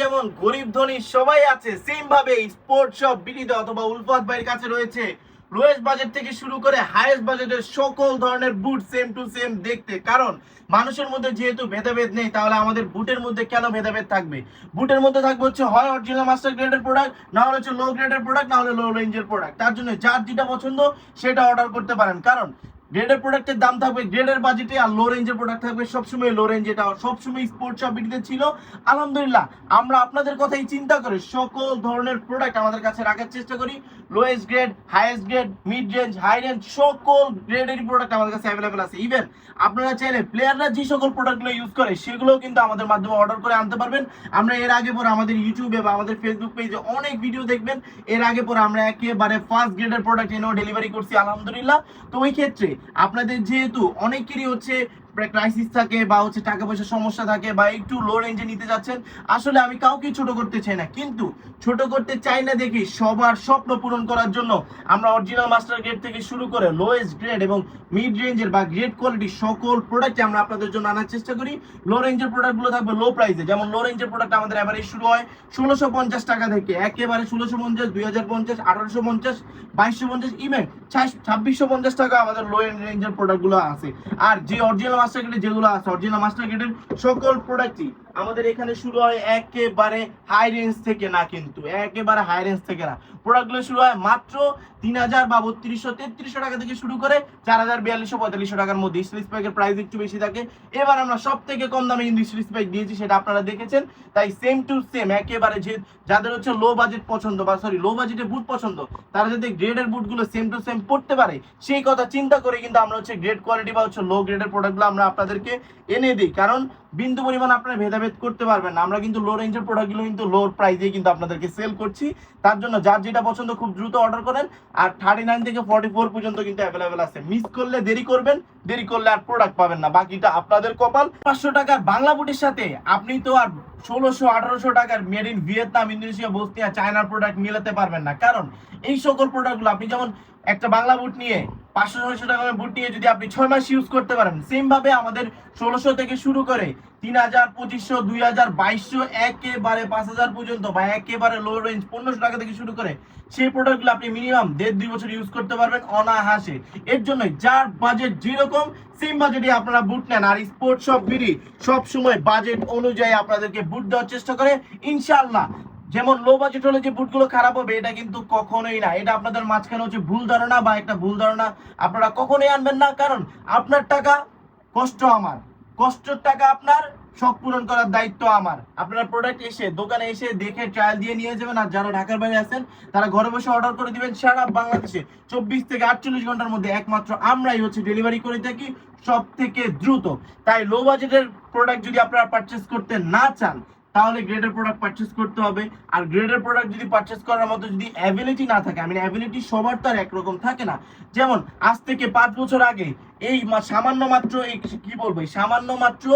যেমন গরিব ধনী সবাই আছে সেম ভাবে স্পোর্ট শপ বিডিতে অথবা উলফাত ভাইয়ের কাছে রয়েছে। লোয়েস্ট বাজেট থেকে শুরু করে হাইয়েস্ট বাজেটের সকল ধরনের বুট সেম টু সেম দেখতে। কারণ মানুষের মধ্যে যেহেতু ভেদাভেদ নেই, তাহলে আমাদের বুটের মধ্যে কেন ভেদাভেদ থাকবে? বুটের মধ্যে থাকবে হচ্ছে হয় অরিজিনাল মাস্টার গ্রেডের প্রোডাক্ট না হলে হচ্ছে লো গ্রেডের প্রোডাক্ট না হলে লো রেঞ্জের প্রোডাক্ট তার জন্য যার যেটা পছন্দ, সেটা অর্ডার করতে পারেন। কারণ গ্রেডের প্রোডাক্টের দাম থাকবে গ্রেডের বাজেটে আর লো রেঞ্জের প্রোডাক্ট থাকবে সবসময় লো রেঞ্জ এটা সবসময় স্পোর্টস শপিংতে ছিল। আলহামদুলিল্লাহ, আমরা আপনাদের কথাই চিন্তা করে সকল ধরনের প্রোডাক্ট আমাদের কাছে রাখার চেষ্টা করি। Lowest grade highest grade mid range high range সকল গ্রেডেরই প্রোডাক্ট আমাদের কাছে অ্যাভেলেবেল আছে। ইভেন আপনারা চাইলে প্লেয়াররা যে সকল প্রোডাক্টগুলো ইউজ করে, সেগুলোও কিন্তু আমাদের মাধ্যমে অর্ডার করে আনতে পারবেন। আমরা এর আগে পরে আমাদের ইউটিউবে বা আমাদের ফেসবুক পেজে অনেক ভিডিও দেখবেন। এর আগে পরে আমরা একেবারে ফার্স্ট গ্রেডের প্রোডাক্ট এনেও ডেলিভারি করছি, আলহামদুলিল্লাহ। তো ওই ক্ষেত্রে আপনাদের যেহেতু অনেকেরই হচ্ছে ক্রাইসিস থাকে বা হচ্ছে টাকা পয়সার সমস্যা থাকে বা একটু লো রেঞ্জে নিতে যাচ্ছেন, আসলে আমি কাউকে ছোট করতে চাই না। কিন্তু ছোট করতে চাই না দেখি সবার স্বপ্ন পূরণ করার জন্য আমরা অরিজিনাল মাস্টার গ্রেড থেকে শুরু করে লোয়েস্ট গ্রেড এবং মিড রেঞ্জের বা গ্রেড কোয়ালিটি সকল প্রোডাক্ট আমরা আপনাদের জন্য আনার চেষ্টা করি। লো রেঞ্জের প্রোডাক্টগুলো থাকবে লো প্রাইসে যেমন লো রেঞ্জের প্রোডাক্ট আমাদের এভারেজ শুরু হয় ষোলোশো পঞ্চাশ টাকা থেকে। একেবারে ষোলোশো পঞ্চাশ, দুই হাজার পঞ্চাশ, আঠারোশো পঞ্চাশ, বাইশশো পঞ্চাশ ইভেন ছাব্বিশশো পঞ্চাশ টাকা আমাদের লো রেঞ্জের প্রোডাক্টগুলো আছে। আর যে অরিজিনাল মাস্টার গ্রেডের যেগুলো আছে অরিজিনাল মাস্টার গ্রেডের সকল প্রোডাক্টই আমাদের এখানে শুরু হয় একেবারে হাই রেঞ্জ থেকে না কিন্তু, একেবারে হাই রেঞ্জ থেকে না। প্রোডাক্টগুলো শুরু হয় মাত্র তিন হাজার বা বত্রিশশো, তেত্রিশশো টাকা থেকে শুরু করে চার হাজার, বিয়াল্লিশশো, পঁয়তাল্লিশশো টাকার মধ্যে। স্লিস প্যাকের প্রাইস একটু বেশি থাকে। এবার আমরা সব থেকে কম দামে কিন্তু স্লিস প্যাক দিয়েছি, সেটা আপনারা দেখেছেন। তাই সেম টু সেম একেবারে যে যাদের হচ্ছে লো বাজেট পছন্দ বা সরি লো বাজেটে বুট পছন্দ, তারা যাতে গ্রেডের বুটগুলো সেম টু সেম পড়তে পারে, সেই কথা চিন্তা করে কিন্তু আমরা হচ্ছে গ্রেড কোয়ালিটি বা হচ্ছে লো গ্রেডের প্রোডাক্টগুলো আমরা আপনাদেরকে এনে দিই। কারণ বিন্দু পরিমাণ আপনারা ভেদাভেদ করতে পারবেন না। আমরা কিন্তু লো রেঞ্জের প্রোডাক্টগুলো কিন্তু লো প্রাইসে কিন্তু আপনাদেরকে সেল করছি। তার জন্য যার যেটা পছন্দ খুব দ্রুত অর্ডার করেন। আর থার্টি নাইন থেকে ফর্টি ফোর পর্যন্ত কিন্তু অ্যাভেলেবেল আছে। মিস করলে দেরি করবেন, দেরি করলে আর প্রোডাক্ট পাবেন না। বাকিটা আপনাদের কপাল। পাঁচশো টাকার বাংলা বুটির সাথে আপনি তো আর ষোলোশো, আঠারোশো টাকার made in Vietnam Indonesia Bosnia চায়নার প্রোডাক্ট মিলাতে পারবেন না। কারণ এই সকল প্রোডাক্টগুলো আপনি যেমন একটা বাংলা বুট নিয়ে পাঁচশো ছয়শো টাকার বুট নিয়ে যদি আপনি ছয় মাস ইউজ করতে পারেন সেম ভাবে আমাদের ষোলোশো থেকে শুরু করে তিন হাজার, পঁচিশশো, দুই হাজার, বাইশশো একেবারে পাঁচ হাজার পর্যন্ত বা একেবারে লো রেঞ্জ পনেরোশো টাকা থেকে শুরু করে সেই প্রোডাক্টগুলো আপনি মিনিমাম দেড়, দুই বছর ইউজ করতে পারবেন অনাহাসে এর জন্য যার বাজেট যেরকম সেম বাজেটে আপনারা বুট নেন। আর স্পোর্টস শপ বিডি সব সময় বাজেট অনুযায়ী আপনাদেরকে বুট দেওয়ার চেষ্টা করে। ইনশাআল্লাহ যেমন লো বাজেট হলে যে বুটগুলো খারাপ হবে, এটা কিন্তু কখনোই না। এটা আপনাদের মাঝখানে হচ্ছে ভুল ধারণা বা একটা ভুল ধারণা আপনারা কখনোই আনবেন না, কারণ আপনার টাকা কষ্ট আমার। কষ্টের টাকা আপনার শখ পূরণ করার দায়িত্ব আমার। আপনারা প্রোডাক্ট এসে, দোকানে এসে দেখে ট্রায়াল দিয়ে নিয়ে যাবেন আর যারা ঢাকার বাইরে আছেন, তারা ঘরে বসে অর্ডার করে দিবেন সারা বাংলাদেশে। চব্বিশ থেকে আটচল্লিশ ঘণ্টার মধ্যে একমাত্র আমরাই হচ্ছে ডেলিভারি করে থাকি সব থেকে দ্রুত। তাই লো বাজেটের প্রোডাক্ট যদি আপনারা পারচেস করতে না চান তাহলে গ্রেডের প্রোডাক্ট পারচেস করতে হবে। আর গ্রেডের প্রোডাক্ট যদি পারচেস করার মতো যদি অ্যাবিলিটি না থাকে আমি অ্যাবিলিটি সবার তো আর একরকম থাকে না। যেমন আজ থেকে পাঁচ বছর আগে এই সামান্য মাত্র এই কি বলব সামান্য মাত্র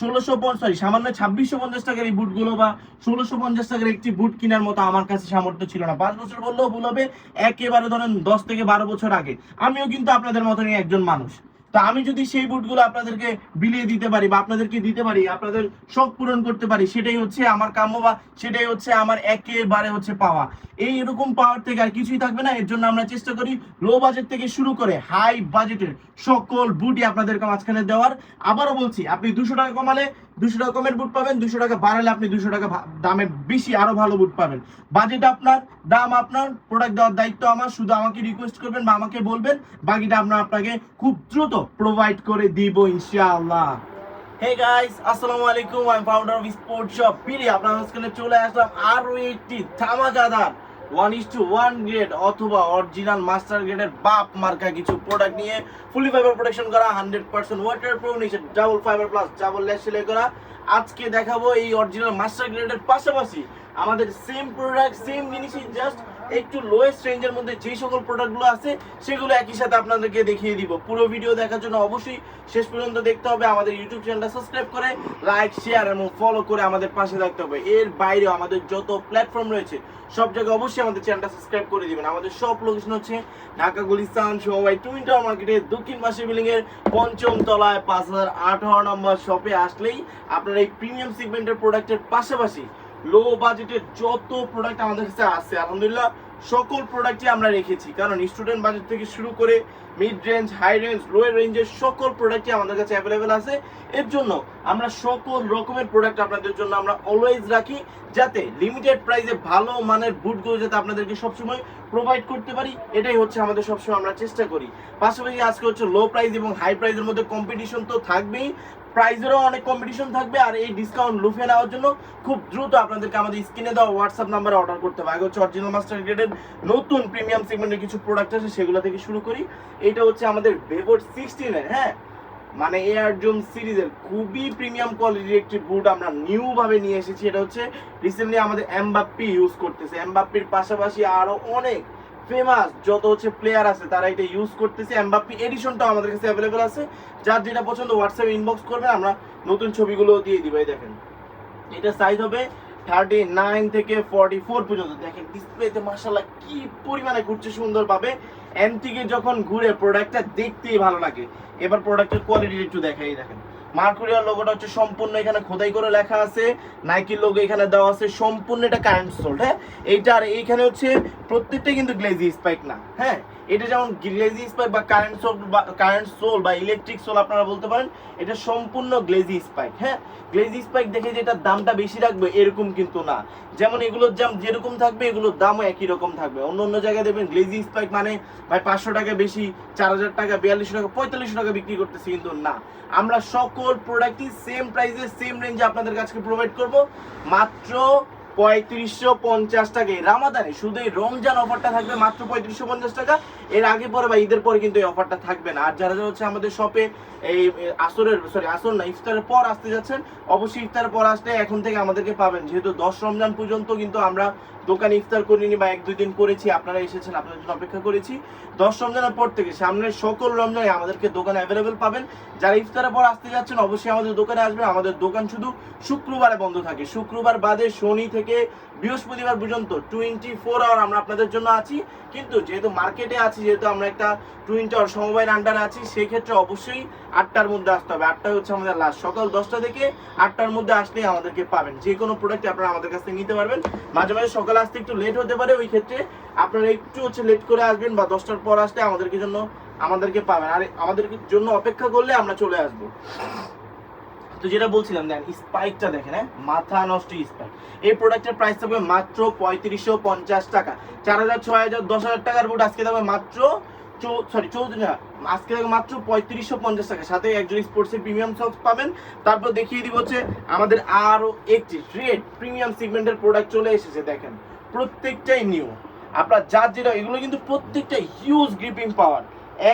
ষোলোশো সরি সামান্য ছাব্বিশশো পঞ্চাশ টাকার এই বুটগুলো বা ষোলোশো পঞ্চাশ টাকার একটি বুট কেনার মতো আমার কাছে সামর্থ্য ছিল না। পাঁচ বছর বললেও ভুল হবে। একেবারে ধরেন দশ থেকে বারো বছর আগে। আমিও কিন্তু আপনাদের মতনই একজন মানুষ। তা আমি যদি সেই বুটগুলো আপনাদেরকে বিলিয়ে দিতে পারি বা আপনাদেরকে দিতে পারি, আপনাদের শখ পূরণ করতে পারি, সেটাই হচ্ছে আমার কাম্য বা সেটাই হচ্ছে আমার একেবারে হচ্ছে পাওয়া। এই এরকম পাওয়ার থেকে আর কিছুই থাকবে না, এর জন্য আমরা চেষ্টা করি লো বাজেট থেকে শুরু করে হাই বাজেটের সকল বুটই আপনাদেরকে মাঝখানে দেওয়ার। আবারও বলছি, আপনি দুশো টাকা কমালে দুশো টাকা কমের বুট পাবেন, দুশো টাকা বাড়ালে আপনি দুশো টাকা দামে বেশি আরও ভালো বুট পাবেন। বাজেট আপনার, দাম আপনার প্রোডাক্ট দেওয়ার দায়িত্ব আমার, শুধু আমাকে রিকোয়েস্ট করবেন বা আমাকে বলবেন, বাকিটা আমরা আপনাকে খুব দ্রুত প্রোভাইড করে দিব ইনশাআল্লাহ। হে গাইস আসসালামু আলাইকুম I am founder of sport shop পিরি আপনার চলে আসলাম আরও একটি ধামাকাদার one is to one grade অথবা অরিজিনাল মাস্টার গ্রেডের বাপ মার্কা কিছু প্রোডাক্ট নিয়ে ফুলি ফাইবার প্রোটেকশন করা হান্ড্রেড পার্সেন্ট ওয়াটার প্রুফ নিচে double fibre plus double lace সেলাই করা। আজকে দেখাবো এই অরিজিনাল মাস্টার গ্রেডের পাশাপাশি আমাদের সেম প্রোডাক্ট সেম জিনিসই জাস্ট একটু লোয়েস্ট রেঞ্জের মধ্যে যে সকল প্রোডাক্টগুলো আছে, সেগুলো একই সাথে আপনাদেরকে দেখিয়ে দিব। পুরো ভিডিও দেখার জন্য অবশ্যই শেষ পর্যন্ত দেখতে হবে, আমাদের ইউটিউব চ্যানেলটা সাবস্ক্রাইব করে লাইক শেয়ার এবং ফলো করে আমাদের পাশে থাকতে হবে। এর বাইরেও আমাদের যত প্ল্যাটফর্ম রয়েছে, সব জায়গায় অবশ্যই আমাদের চ্যানেলটা সাবস্ক্রাইব করে দিবেন। আমাদের সব লোকেশন হচ্ছে ঢাকা, গুলিস্তান সবাই টুইন টাওয়ার মার্কেটের দক্ষিণ পাশে বিল্ডিং এর পঞ্চম তলায় পাঁচ হাজার আঠারো নম্বর শপে আসলেই আপনারা এই প্রিমিয়াম সেগমেন্টের প্রোডাক্টের পাশাপাশি লো বাজেটের যত প্রোডাক্ট আমাদের কাছে আছে, আলহামদুলিল্লাহ, সকল প্রোডাক্টই আমরা রেখেছি। কারণ স্টুডেন্ট বাজেট থেকে শুরু করে mid range high range low রেঞ্জের সকল প্রোডাক্টই আমাদের কাছে অ্যাভেলেবেল আছে। এর জন্য আমরা সকল রকমের প্রোডাক্ট আপনাদের জন্য আমরা অলওয়েজ রাখি, যাতে লিমিটেড প্রাইসে ভালো মানের বুটগুলো যাতে আপনাদেরকে সবসময় প্রোভাইড করতে পারি, এটাই হচ্ছে আমাদের সবসময় আমরা চেষ্টা করি। পাশাপাশি আজকে হচ্ছে লো প্রাইস এবং হাই প্রাইসের মধ্যে কম্পিটিশন তো থাকবেই। প্রাইজেরও অনেক কম্পিটিশন থাকবে আর এই ডিসকাউন্ট লুফে নেওয়ার জন্য খুব দ্রুত আপনাদেরকে আমাদের স্ক্রিনে দেওয়া হোয়াটসঅ্যাপ নাম্বারে অর্ডার করতে হবে। আগে হচ্ছে অরিজিনাল মাস্টার গ্রেডের নতুন প্রিমিয়াম সেগমেন্টের কিছু প্রোডাক্ট আছে সেগুলো থেকে শুরু করি। এটা হচ্ছে আমাদের বেবোর সিক্সটিনের হ্যাঁ? মানে এয়ার জুম সিরিজের খুবই প্রিমিয়াম কোয়ালিটির একটি বুট আমরা নিউ ভাবে নিয়ে এসেছি। এটা হচ্ছে রিসেন্টলি আমাদের এমবাপ্পি ইউজ করতেছে। এমবাপ্পির পাশাপাশি আরও অনেক ফেমাস যত হচ্ছে প্লেয়ার আছে, তারা এটা ইউজ করতেছে। এমবাপ্পি এডিশনটাও আমাদের কাছে অ্যাভেলেবেল আছে। যার যেটা পছন্দ হোয়াটসঅ্যাপে ইনবক্স করবেন, আমরা নতুন ছবিগুলো দিয়ে দিই। ভাই, দেখেন। এটা সাইজ হবে থার্টি নাইন থেকে ফর্টি ফোর পর্যন্ত। দেখেন ডিসপ্লেতে মাসাল্লাহ কি পরিমাণে ঘুরছে, সুন্দরভাবে। এম থেকে যখন ঘুরে প্রোডাক্টটা দেখতেই ভালো লাগে। এবার প্রোডাক্টের কোয়ালিটি একটু দেখাই, দেখেন। মার্কুরিয়ার লোগোটা হচ্ছে সম্পূর্ণ এখানে খোদাই করে লেখা আছে। নাইকির লোগো এখানে দেওয়া আছে। সম্পূর্ণ এটা কারেন্ট সোল্ড হ্যাঁ? এইটা আর এইখানে হচ্ছে প্রত্যেকটা কিন্তু গ্লেজি স্পাইক না হ্যাঁ? এটা যেমন গ্লেজি স্পাইক বা কারেন্ট সোল বা কারেন্ট সোল বা ইলেকট্রিক সোল আপনারা বলতে পারেন, এটা সম্পূর্ণ গ্লেজি স্পাইক হ্যাঁ? গ্লেজি স্পাইক দেখে যে এটার দামটা বেশি রাখবে, এরকম কিন্তু না। যেমন এগুলোর দাম যেরকম থাকবে, এগুলোর দামও একই রকম থাকবে। অন্য অন্য জায়গায় দেখবেন গ্লেজি স্পাইক মানে ভাই পাঁচশো টাকা বেশি, চার হাজার টাকা, বিয়াল্লিশশো টাকা, পঁয়তাল্লিশশো টাকা বিক্রি করতেছি কিন্তু না। আমরা সকল প্রোডাক্টই সেম প্রাইসে সেম রেঞ্জে আপনাদের কাছে প্রোভাইড করব। মাত্র পঁয়ত্রিশশো পঞ্চাশ টাকা। এই রামাদানে শুধু এই রমজান অফারটা থাকবে মাত্র পঁয়ত্রিশশো পঞ্চাশ টাকা। এর আগে পরে বা ঈদের পরে কিন্তু এই অফারটা থাকবে না। আর যারা যারা হচ্ছে আমাদের শপে এই আসরের সরি আসর না, ইফতারের পর আসতে যাচ্ছেন, অবশ্যই ইফতারের পর আসতে এখন থেকে আমাদেরকে পাবেন। যেহেতু দশ রমজান পর্যন্ত কিন্তু আমরা দোকানে ইফতার করিনি বা এক দুই দিন করেছি, আপনারা এসেছেন, আপনাদের জন্য অপেক্ষা করেছি। দশ রমজানের পর থেকে সামনের সকল রমজানে আমাদেরকে দোকানে অ্যাভেলেবেল পাবেন। যারা ইফতারের পর আসতে যাচ্ছেন, অবশ্যই আমাদের দোকানে আসবেন। আমাদের দোকান শুধু শুক্রবারে বন্ধ থাকে। শুক্রবার বাদে শনি থেকে বৃহস্পতিবার পর্যন্ত টোয়েন্টি ফোর আওয়ার আমরা আপনাদের জন্য আছি। কিন্তু যেহেতু মার্কেটে আছি, যেহেতু আমরা একটা টোয়েন্টি আওয়ার সমবায়ের আন্ডারে আছি সেই ক্ষেত্রে অবশ্যই আটটার মধ্যে আসতে হবে। আটটা হচ্ছে আমাদের লাস্ট সকাল দশটা থেকে আটটার মধ্যে আসলেই আমাদেরকে পাবেন। যে কোনো প্রোডাক্ট আপনারা আমাদের কাছ থেকে নিতে পারবেন। মাঝে মাঝে সকালে আসতে একটু লেট হতে পারে, ওই ক্ষেত্রে আপনারা একটু হচ্ছে লেট করে আসবেন বা দশটার পর আসলে আমাদেরকে জন্য, আমাদেরকে পাবেন। আর আমাদের জন্য অপেক্ষা করলে আমরা চলে আসব। তো যেটা বলছিলাম, দেন স্পাইকটা দেখেন হ্যাঁ? মাথা নষ্ট স্পাইক এই প্রোডাক্টের প্রাইস থাকবে মাত্র পঁয়ত্রিশশো পঞ্চাশ টাকা। চার হাজার, ছয় হাজার, দশ হাজার টাকার বুট আজকে থাকবে মাত্র সরি চৌত্রিশ না, আজকে মাত্র পঁয়ত্রিশশো পঞ্চাশ টাকা। সাথে একজন স্পোর্টসের প্রিমিয়াম সক্স পাবেন। তারপর দেখিয়ে দিব হচ্ছে, আমাদের আরও একটি রেড প্রিমিয়াম সিগমেন্টের প্রোডাক্ট চলে এসেছে, দেখেন। প্রত্যেকটাই নিউ আপনার যার যেটা এগুলো কিন্তু প্রত্যেকটা হিউজ গ্রিপিং পাওয়ার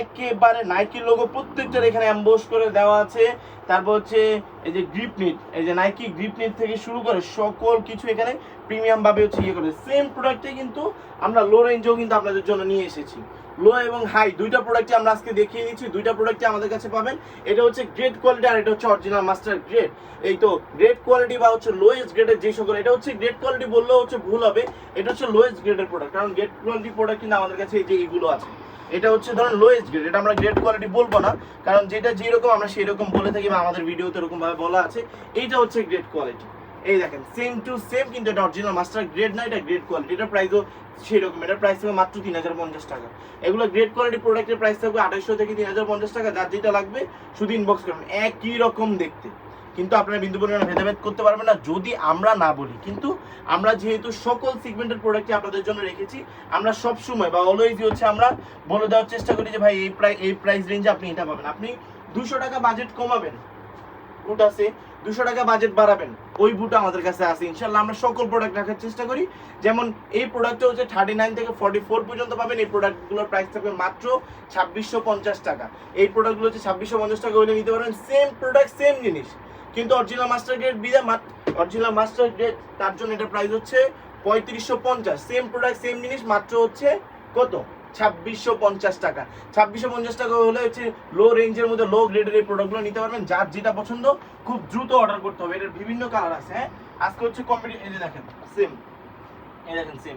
একেবারে নাইকির লোগো প্রত্যেকটার এখানে অ্যাম্বোস করে দেওয়া আছে। তারপর হচ্ছে এই যে গ্রিপ নিট এই যে নাইকি গ্রিপ নিট থেকে শুরু করে সকল কিছু এখানে প্রিমিয়ামভাবে হচ্ছে ইয়ে করে। সেম প্রোডাক্টে কিন্তু আমরা লো রেঞ্জেও কিন্তু আপনাদের জন্য নিয়ে এসেছি। লো এবং হাই, দুইটা প্রোডাক্টই আমরা আজকে দেখিয়ে দিচ্ছি, দুইটা প্রোডাক্টই আমাদের কাছে পাবেন। এটা হচ্ছে গ্রেড কোয়ালিটি আর এটা হচ্ছে অরিজিনাল মাস্টার গ্রেড এই তো গ্রেড কোয়ালিটি বা হচ্ছে লোয়েস্ট গ্রেডের যে সকল এটা হচ্ছে গ্রেড কোয়ালিটি বললেও হচ্ছে ভুল হবে, এটা হচ্ছে লোয়েস্ট গ্রেডের প্রোডাক্ট কারণ গ্রেড কোয়ালিটি প্রোডাক্ট কিন্তু আমাদের কাছে এই যে এইগুলো আছে। এটা হচ্ছে ধরুন লোয়েস্ট গ্রেড এটা আমরা গ্রেড কোয়ালিটি বলব না, কারণ যেটা যেরকম আমরা সেই রকম বলে থাকি বা আমাদের ভিডিওতে এরকম ভাবে বলা আছে, এইটা হচ্ছে গ্রেড কোয়ালিটি এই দেখেন সেম টু সেম কিন্তু এটা অরিজিনাল মাস্টার গ্রেড না, এটা গ্রেড কোয়ালিটি এটার প্রাইসও সেই রকম এটার প্রাইস থাকবে মাত্র তিন হাজার পঞ্চাশ টাকা। এগুলো গ্রেড কোয়ালিটি প্রোডাক্টের প্রাইস থাকবে আঠাইশশো থেকে তিন হাজার পঞ্চাশ টাকা, যার যেটা লাগবে শুধু ইনবক্স করবেন একই রকম দেখতে। কিন্তু আপনারা বিন্দু পরিমাণে ভেদাভেদ করতে পারবেন না, যদি আমরা না বলি। কিন্তু আমরা যেহেতু সকল সিগমেন্টের প্রোডাক্টই আপনাদের জন্য রেখেছি, আমরা সব সময় বা অলওয়েজ হচ্ছে আমরা বলে দেওয়ার চেষ্টা করি যে, ভাই, এই প্রাইস এই প্রাইস রেঞ্জে আপনি এটা পাবেন। আপনি দুশো টাকা বাজেট কমাবেন। বুট আছে দুশো টাকা বাজেট বাড়াবেন। ওই বুট আমাদের কাছে আছে। ইনশাল্লাহ আমরা সকল প্রোডাক্ট রাখার চেষ্টা করি। যেমন এই প্রোডাক্টটা হচ্ছে থার্টি নাইন থেকে ফর্টি ফোর পর্যন্ত পাবেন। এই প্রোডাক্টগুলোর প্রাইস থাকবে মাত্র ছাব্বিশশো পঞ্চাশ টাকা। এই প্রোডাক্টগুলো হচ্ছে ছাব্বিশশো পঞ্চাশ টাকা হলে নিতে পারবেন সেম প্রোডাক্ট সেম জিনিস। কিন্তু অরিজিনাল মাস্টার গ্রেড বিদা অরিজিনাল মাস্টার গ্রেড তার জন্য এটা প্রাইস হচ্ছে পঁয়ত্রিশশো পঞ্চাশ। সেম প্রোডাক্ট সেম জিনিস, মাত্র হচ্ছে কত? ছাব্বিশশো পঞ্চাশ টাকা। ছাব্বিশশো পঞ্চাশ টাকা হলে হচ্ছে লো রেঞ্জের মধ্যে লো গ্রেডের এই প্রোডাক্টগুলো নিতে পারবেন। যার যেটা পছন্দ, খুব দ্রুত অর্ডার করতে হবে। এটার বিভিন্ন কালার আছে হ্যাঁ? আজকে হচ্ছে কম্পিটি এই দেখেন সেম এই দেখেন সেম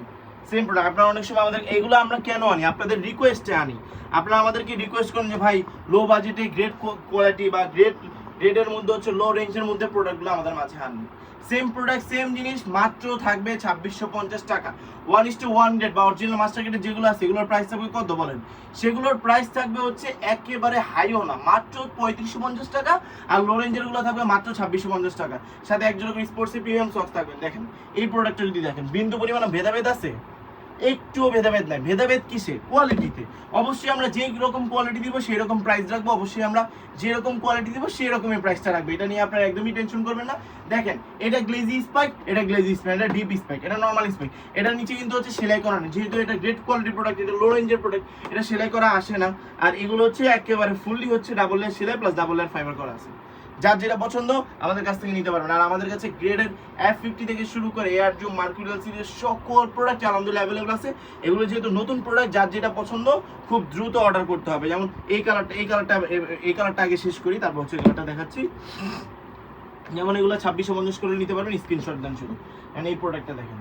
সেম প্রোডাক্ট আপনারা অনেক সময় আমাদের এগুলো আমরা কেন আনি? আপনাদের রিকোয়েস্টে আনি। আপনারা আমাদেরকে রিকোয়েস্ট করেন যে, ভাই লো বাজেটে গ্রেট কোয়ালিটি বা গ্রেট রেডের মধ্যে হচ্ছে লো রেঞ্জের মধ্যে প্রোডাক্টগুলো আমাদের মাঝে আনবে সেম প্রোডাক্ট সেম জিনিস, মাত্র থাকবে ছাব্বিশশো পঞ্চাশ টাকা। One is to one hundred বা অরিজিনাল মাস্টার যেগুলো আছে সেগুলোর প্রাইস থাকবে কত বলেন? সেগুলোর প্রাইস থাকবে হচ্ছে একেবারে হাইও না, মাত্র পঁয়ত্রিশশো পঞ্চাশ টাকা, আর লো রেঞ্জেরগুলো থাকবে মাত্র ছাব্বিশশো পঞ্চাশ টাকা। সাথে একজন স্পোর্টসে প্রিমিয়াম সক্স থাকবেন দেখেন। এই প্রোডাক্টটা যদি দেখেন, বিন্দু পরিমাণে ভেদাভেদ আছে? একটুও ভেদাভেদ নাই। ভেদাভেদ কিসে? কোয়ালিটিতে অবশ্যই আমরা যে রকম কোয়ালিটি দিব সেই রকম প্রাইস রাখব। অবশ্যই আমরা যে রকম কোয়ালিটি দিব সেই রকমের প্রাইসটা রাখব। এটা নিয়ে আপনারা একদমই টেনশন করবেন না। দেখেন, এটা গ্লেজি স্পাইক এটা গ্লেজি স্পাইক এটা ডিপ স্পাইক এটা নর্মাল স্পাইক এটার নিচে কিন্তু হচ্ছে সেলাই করা নেই। যেহেতু এটা গ্রেট কোয়ালিটি প্রোডাক্ট এটা লো রেঞ্জের প্রোডাক্ট এটা সেলাই করা আসে না। আর এগুলো হচ্ছে একেবারে ফুললি হচ্ছে ডাবল লেয়ার সেলাই প্লাস ডাবল লেয়ার ফাইবার করা আছে। যার যেটা পছন্দ, আমাদের কাছ থেকে নিতে পারবেন। আর আমাদের কাছে গ্রেডের এফ ফিফটি থেকে শুরু করে এয়ার জুম মার্কুরিয়াল সিরিজের সকল প্রোডাক্ট আলহামদুলিল্লাহ অ্যাভেলেবল আছে। এগুলো যেহেতু নতুন প্রোডাক্ট যার যেটা পছন্দ, খুব দ্রুত অর্ডার করতে হবে। যেমন এই কালারটা এই কালারটা এই কালারটা আগে শেষ করি, তারপর হচ্ছে কালারটা দেখাচ্ছি। যেমন এগুলো ছাব্বিশে পঞ্চাশ করে নিতে পারবেন স্ক্রিনশট দেন শুধু। And এই প্রোডাক্টটা দেখেন?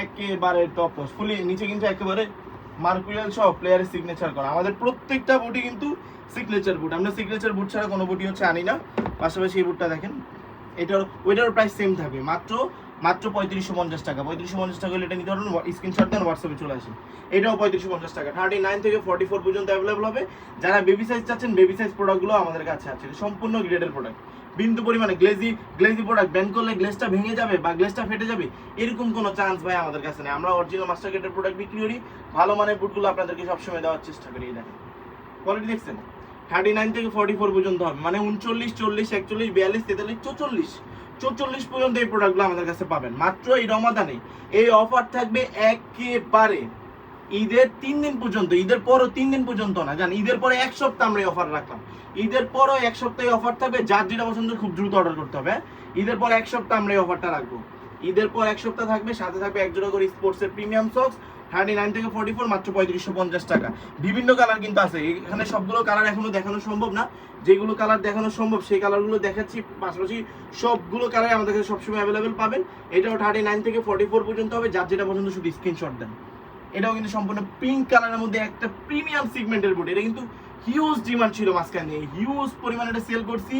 একেবারে টপ ফুলি নিচে কিন্তু একেবারে মার্কুরিয়াল সহ প্লেয়ারের সিগনেচার করা। আমাদের প্রত্যেকটা বুটি কিন্তু সিগনেচার বুট আমরা সিগনেচার বুট ছাড়া কোনো বুটি হচ্ছে আনি না। পাশাপাশি এই বুটটা দেখেন, এটার, ওইটার প্রাইস সেম থাকবে। মাত্র মাত্র পঁয়ত্রিশশো পঞ্চাশ টাকা। পঁয়ত্রিশশো পঞ্চাশ টাকা হলে এটা নিতে পারবেন স্ক্রিনশট দেন হোয়াটসঅ্যাপে চলে আসে এটাও পঁয়ত্রিশশো পঞ্চাশ টাকা। থার্টি নাইন থেকে ফর্টি ফোর পর্যন্ত অ্যাভেলেবল হবে। যারা বেবি সাইজ চাচ্ছেন বেবি সাইজ প্রোডাক্টগুলো আমাদের কাছে আছে। সম্পূর্ণ গ্রেডের প্রোডাক্ট বিন্দু পরিমাণে গ্লেজি গ্লেজি প্রোডাক্ট ব্যান করলে গ্লেসটা ভেঙে যাবে বা গ্লেসটা ফেটে যাবে, এরকম কোনো চান্স ভাই আমাদের কাছে নেই। আমরা অরিজিনাল মাস্টার গেটের প্রোডাক্ট বিক্রি করি, ভালো মানের বুটগুলো আপনাদেরকে সবসময় দেওয়ার চেষ্টা করি দেখেন। কোয়ালিটি দেখছেন? থার্টি নাইন থেকে ফর্টি ফোর পর্যন্ত হবে মানে উনচল্লিশ, চল্লিশ, একচল্লিশ, বিয়াল্লিশ, তেতাল্লিশ, চৌচল্লিশ চৌচল্লিশ পর্যন্ত এই প্রোডাক্টগুলো আমাদের কাছে পাবেন। মাত্র এই রমাদানে এই অফার থাকবে একেবারে। ঈদের তিন দিন পর্যন্ত, ঈদের পরও তিন দিন পর্যন্ত না, জান, ঈদের পরে এক সপ্তাহ আমরা এই অফার রাখলাম। ঈদের পরও এক সপ্তাহে অফার থাকবে যার যেটা পছন্দ খুব দ্রুত অর্ডার করতে হবে? ঈদের পর এক সপ্তাহ আমরা এই অফারটা রাখব। ঈদের পর এক সপ্তাহ থাকবে, সাথে থাকবে এক জোড়া করে স্পোর্টসের প্রিমিয়াম সক্স থার্টি নাইন থেকে ফোর্টি ফোর মাত্র পঁয়ত্রিশশো পঞ্চাশ টাকা। বিভিন্ন কালার কিন্তু আছে। এখানে সবগুলো কালার এখনও দেখানো সম্ভব না। যেগুলো কালার দেখানো সম্ভব, সেই কালারগুলো দেখাচ্ছি। পাশাপাশি সবগুলো কালার আমাদের কাছে সবসময় অ্যাভেলেবেল পাবেন। এটাও থার্টি নাইন থেকে ফোর্টি ফোর পর্যন্ত হবে। যার যেটা পছন্দ শুধু স্ক্রিনশট দেন। এটাও কিন্তু সম্পূর্ণ পিঙ্ক কালারের মধ্যে একটা প্রিমিয়াম সিগমেন্টের বুট এটা কিন্তু হিউজ ডিমান্ড ছিল মাঝখানে। হিউজ পরিমাণে এটা সেল করছি,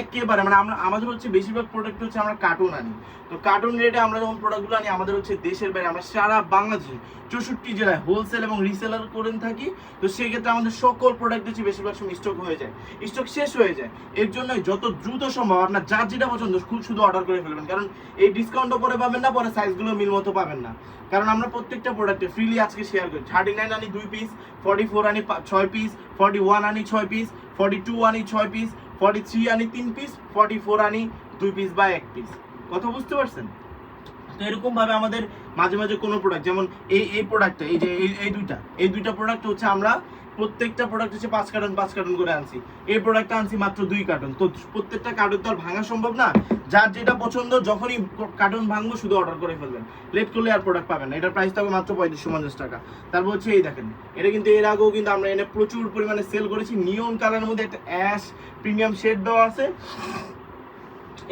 একেবারে। মানে আমরা আমাদের হচ্ছে বেশিরভাগ প্রোডাক্ট হচ্ছে আমরা কার্টুন আনি। তো কার্টুন রেটে আমরা যখন প্রোডাক্টগুলো আনি, আমাদের হচ্ছে দেশের বাইরে, আমরা সারা বাংলাদেশে চৌষট্টি জেলায় হোলসেল এবং রিসেলার করে থাকি। তো সেই ক্ষেত্রে আমাদের সকল প্রোডাক্ট হচ্ছে বেশিরভাগ সময় স্টক হয়ে যায়। স্টক শেষ হয়ে যায়। এর জন্য যত দ্রুত সম্ভব আপনার যার যেটা পছন্দ খুব শুধু অর্ডার করে ফেলবেন। কারণ এই ডিসকাউন্টও পরে পাবেন না, পরে সাইজগুলো মিল মতো পাবেন না। কারণ আমরা প্রত্যেকটা প্রোডাক্টে ফ্রিলি আজকে শেয়ার করি। থার্টি নাইন আনি দুই পিস ফর্টি ফোর আনি ছয় পিস ফর্টি ওয়ান আনি ছয় পিস ফর্টি টু আনি ছয় পিস ফর্টি থ্রি আনি তিন পিস ফর্টি ফোর আনি দুই পিস বা এক পিস কথা বুঝতে পারছেন? তো এরকমভাবে আমাদের মাঝে মাঝে কোনো প্রোডাক্ট যেমন এই এই প্রোডাক্টটা এই যে এই দুইটা এই দুইটা প্রোডাক্ট হচ্ছে আমরা প্রত্যেকটা প্রোডাক্ট হচ্ছে পাঁচ কার্টন পাঁচ কার্টন করে আনছি। এই প্রোডাক্টটা আনছি মাত্র দুই কার্টন। তো প্রত্যেকটা কার্টন তো আর ভাঙা সম্ভব না। যার যেটা পছন্দ, যখনই কার্টন ভাঙবো, শুধু অর্ডার করে ফেলবেন। লেট করলে আর প্রোডাক্ট পাবেন না। এটার প্রাইস থাকবে মাত্র পঁয়ত্রিশশো পঞ্চাশ টাকা। তারপর হচ্ছে এই দেখেন, এটা কিন্তু এর আগেও কিন্তু আমরা এনে প্রচুর পরিমাণে সেল করেছি। নিয়ন কালারের মধ্যে একটা অ্যাশ প্রিমিয়াম শেড দেওয়া আছে।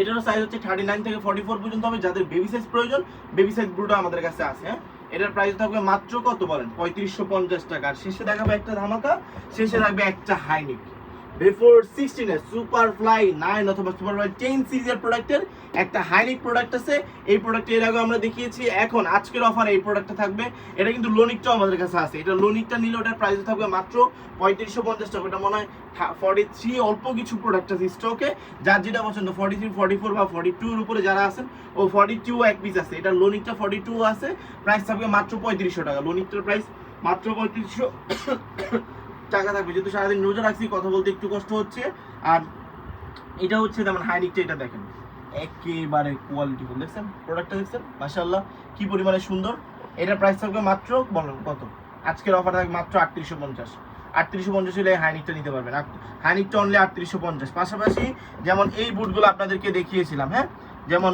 এটারও সাইজ হচ্ছে থার্টি নাইন থেকে ফর্টি ফোর পর্যন্ত হবে। যাদের বেবি সাইজ প্রয়োজন বেবি সাইজ ব্রুটা আমাদের কাছে আছে হ্যাঁ? এটার প্রাইস থাকবে মাত্র কত বলেন? পঁয়ত্রিশশো পঞ্চাশ টাকা। শেষে দেখাবে একটা ধামাকা, শেষে থাকবে একটা হাইনিক বিফোর সিক্সটিনের সুপার ফ্লাই নাইন অথবা সুপার ফ্লাই টেন সিরিজের প্রোডাক্টের একটা হাইনিক প্রোডাক্ট আছে। এই প্রোডাক্টের আগে আমরা দেখিয়েছি। এখন আজকের অফারে এই প্রোডাক্টটা থাকবে। এটা কিন্তু লোনিকটাও আমাদের কাছে আছে। এটা লোনিকটা নিলে ওটার প্রাইস থাকবে মাত্র পঁয়ত্রিশশো পঞ্চাশ টাকা। ওটা মনে হয় ফর্টি থ্রি অল্প কিছু প্রোডাক্ট আছে স্টকে যার যেটা পছন্দ ফর্টি থ্রি ফর্টি ফোর বা ফর্টি টুর উপরে যারা আছেন, ও ফর্টি টু এক পিস আছে। এটা লোনিকটা ফর্টি টু আছে। প্রাইস থাকবে মাত্র পঁয়ত্রিশশো টাকা। লোনিকটার প্রাইস মাত্র পঁয়ত্রিশশো টাকা থাকবে। যেহেতু সারাদিন রোজা রাখছি, কথা বলতে একটু কষ্ট হচ্ছে। আর এটা হচ্ছে যেমন হাইনিকটা এটা দেখেন। একেবারে কোয়ালিটি ফুল দেখছেন? প্রোডাক্টটা দেখছেন? মাশাআল্লাহ, কি পরিমাণে সুন্দর। এটা প্রাইস থাকবে মাত্র, বলুন কত? আজকের অফার থাকবে মাত্র আটত্রিশশো পঞ্চাশ। আটত্রিশশো পঞ্চাশ হলে হাইনিকটা নিতে পারবেন। হাইনিকটা অনলি আটত্রিশশো পঞ্চাশ। পাশাপাশি যেমন এই বুটগুলো আপনাদেরকে দেখিয়েছিলাম হ্যাঁ? যেমন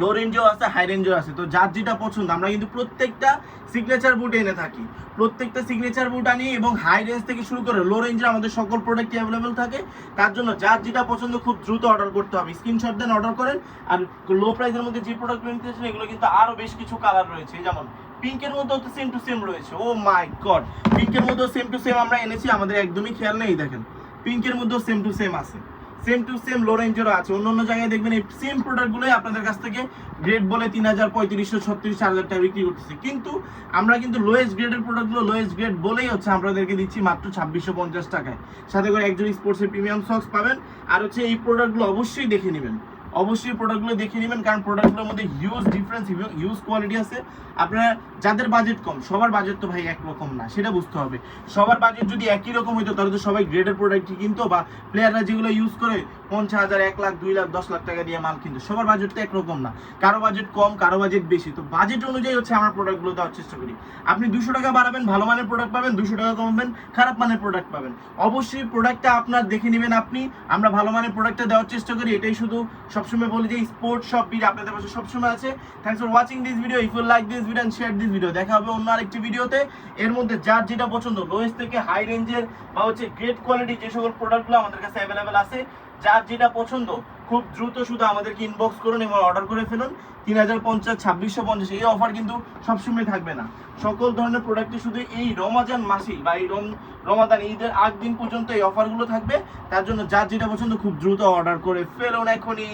লো রেঞ্জও আছে হাই রেঞ্জও আছে। তো যার যেটা পছন্দ, আমরা কিন্তু প্রত্যেকটা সিগনেচার বুট এনে থাকি। প্রত্যেকটা সিগনেচার বুট আনি এবং হাই রেঞ্জ থেকে শুরু করে লো রেঞ্জের আমাদের সকল প্রোডাক্টই অ্যাভেলেবেল থাকে, তার জন্য যার যেটা পছন্দ খুব দ্রুত অর্ডার করতে হবে। স্ক্রিনশট দেন অর্ডার করেন, আর লো প্রাইসের মধ্যে যে প্রোডাক্টগুলো নিতে এগুলো কিন্তু আরও বেশ কিছু কালার রয়েছে। যেমন পিঙ্কের মধ্যেও তো সেম টু সেম রয়েছে। ও মাই গড পিঙ্কের মধ্যেও সেম টু সেম আমরা এনেছি, আমাদের একদমই খেয়াল নেই, দেখেন। পিঙ্কের মধ্যেও সেম টু সেম আছে। সেম টু সেম লো রেঞ্জেরও আছে। অন্য অন্য জায়গায় দেখবেন এই সেম প্রোডাক্টগুলোই আপনাদের কাছ থেকে গ্রেড বলে তিন হাজার, পঁয়ত্রিশশো, ছত্রিশ হাজার টাকা বিক্রি করতেছে। কিন্তু আমরা কিন্তু লোয়েস্ট গ্রেডের প্রোডাক্টগুলো লোয়েস্ট গ্রেড বলেই হচ্ছে আপনাদেরকে দিচ্ছি মাত্র ছাব্বিশশো পঞ্চাশ টাকায়। সাথে করে একজন স্পোর্টসের প্রিমিয়াম সক্স পাবেন। আর হচ্ছে এই প্রোডাক্টগুলো অবশ্যই দেখে নেবেন। অবশ্যই প্রোডাক্টগুলো দেখে নেবেন, কারণ প্রোডাক্টগুলোর মধ্যে হিউজ ডিফারেন্স হিউজ কোয়ালিটি আছে। আপনারা যাদের বাজেট কম, সবার বাজেট তো ভাই একরকম না, সেটা বুঝতে হবে। সবার বাজেট যদি একই রকম হইতো, তাহলে তো সবাই গ্রেডের প্রোডাক্টই কিনতো বা প্লেয়াররা যেগুলো ইউজ করে, পঞ্চাশ হাজার, এক লাখ, দুই লাখ, দশ লাখ টাকা দিয়ে মাল কিনতো, সবার বাজেট তো একরকম না। কারও বাজেট কম, কারও বাজেট বেশি। তো বাজেট অনুযায়ী হচ্ছে আমার প্রোডাক্টগুলো দেওয়ার চেষ্টা করি। আপনি দুশো টাকা বাড়াবেন, ভালো মানের প্রোডাক্ট পাবেন, দুশো টাকা কমাবেন, খারাপ মানের প্রোডাক্ট পাবেন। অবশ্যই প্রোডাক্টটা আপনার দেখে নেবেন আপনি। আমরা ভালো মানের প্রোডাক্টটা দেওয়ার চেষ্টা করি, এটাই শুধু সবসময় বলি যে স্পোর্ট সব ভিডিও আপনাদের পাশে সবসময় আছে। Thanks for watching this video if you like this video and share this video দেখা হবে অন্য আরেকটি ভিডিওতে এর মধ্যে যার যেটা পছন্দ লোয়েস্ট থেকে হাই রেঞ্জের বা হচ্ছে গ্রেট কোয়ালিটি যে সকল প্রোডাক্টগুলো আমাদের কাছে অ্যাভেলেবেল আছে যার যেটা পছন্দ, খুব দ্রুত শুধু আমাদেরকে ইনবক্স করুন এবং অর্ডার করে ফেলুন। তিন হাজার পঞ্চাশ, ছাব্বিশশো পঞ্চাশ, এই অফার কিন্তু সবসময় থাকবে না। সকল ধরনের প্রোডাক্টে শুধু এই রমাজান মাসি বা এই রম রমাদান, ঈদের আগ দিন পর্যন্ত এই অফারগুলো থাকবে। তার জন্য যার যেটা পছন্দ, খুব দ্রুত অর্ডার করে ফেলুন এখনই।